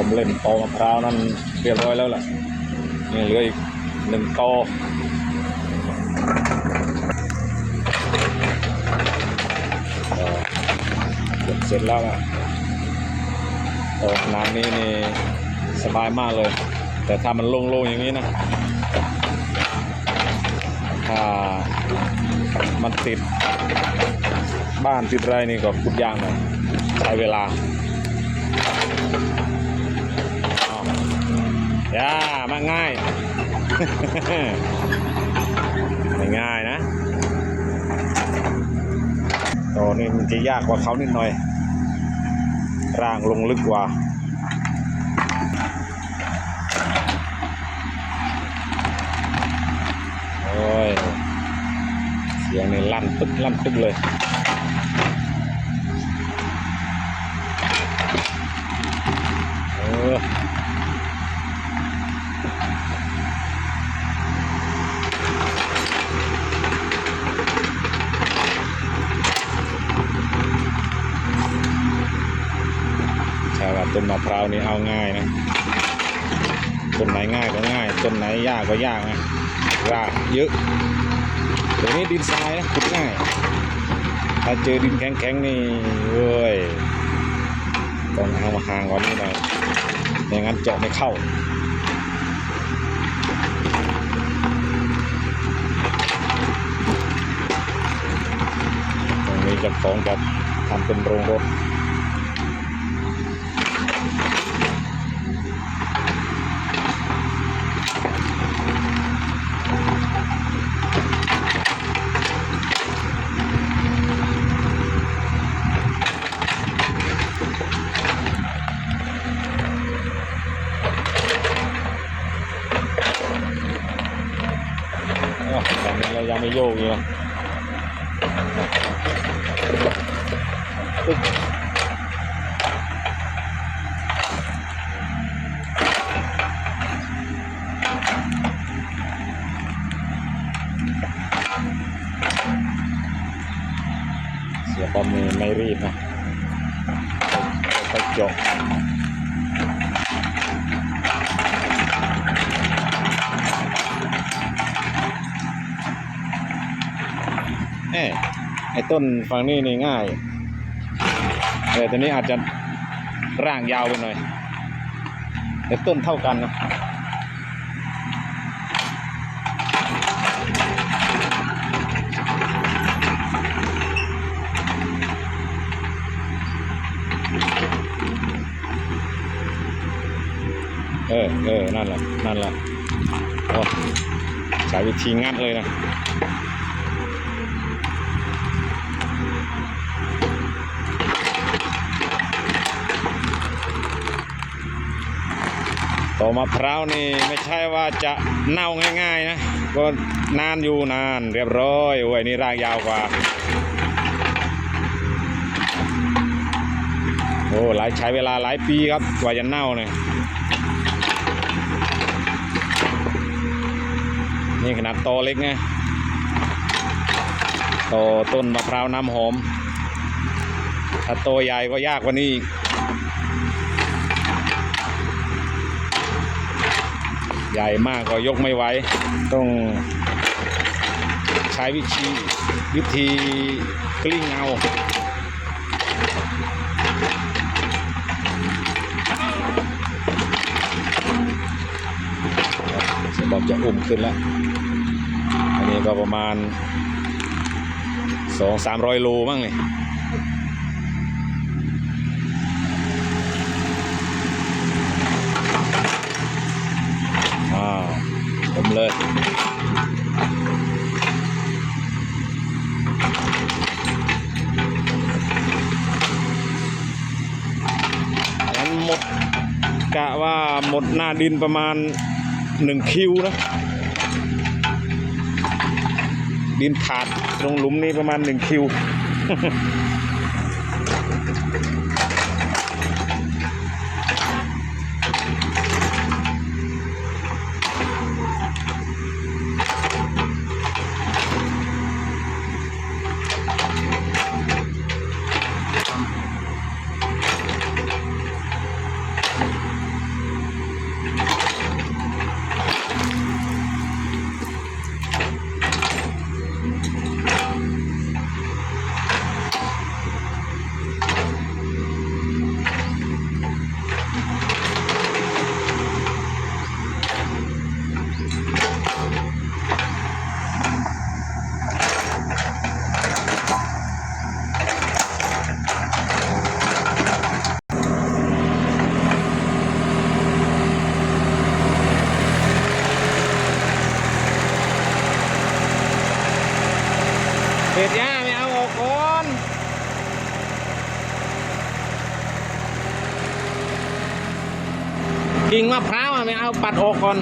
ผมเล่นตอมะพร้าวนั้นเรียบร้อยแล้วแหละนี่เหลืออีกหนึ่งตอเสร็จแล้วอะตอขนาดนี้นี่สบายมากเลย แต่ถ้ามันโล่งๆอย่างนี้นะ ถ้ามันติดบ้านติดไรนี่ก็ขุดยากหน่อยใช้เวลา ย่ามาง่ายไม่ง่ายนะตอนนี้มันจะยากกว่าเขานิดหน่อย ร่างลงลึกกว่าโอ้ยเสียงนี่ลั่นตึกลั่นตึกเลย เออใช่ว่า ต้นมะพร้าวนี่เอาง่ายนะต้นไหนง่ายก็ง่ายต้นไหนยากก็ยากนะรากเยอะเดี๋ยวนี้ดินทรายนะขุดง่าย ถ้าเจอดินแข็งๆนี่เว้ยต้องเอามาห่างกว่านี้หน่อยไม่งั้นเจาะไม่เข้าตรงนี้จะของจะทำเป็นโรงรถ ตอนนี้เรายังไม่โยกอยู่นะปึ๊บเสียบอมไม่รีบนะไปจบ เอ้ไอ้ต้นฝั่งนี้นี่ง่ายแต่ตัวนี้อาจจะร่างยาวไปหน่อย แต่ต้นเท่ากันนะเออเออนั่นแหละ นั่นแหละโอ้ใช้วิธีงัดเลยนะ ต่อมะพร้าวนี่ไม่ใช่ว่าจะเน่าง่ายๆนะก็นานอยู่นานเรียบร้อยโอ้ยนี่รากยาวกว่า โอ้หลายใช้เวลาหลายปีครับกว่าจะเน่าเนี่ยนี่ขนาดโตเล็กไงโตต้นมะพร้าวน้ำหอม ถ้าโตใหญ่ก็ยากกว่านี้อีก ใหญ่มากก็ยกไม่ไหวต้องใช้วิธีวิธีกลิ้งเอาสมบอมจะอุ้มขึ้นแล้ว อันนี้ก็ประมาณสองสามร้อยโลมั้งนี่อ้าว ผมเลยงั้นหมดกะว่าหมดหน้าดินประมาณหนึ่งคิวนะ ดินขาดตรงหลุมนี้ประมาณหนึ่งคิว ศหญ้าไม่เอาออกก่อนกิ่งมะพร้าวไม่เอาปัดออกก่อน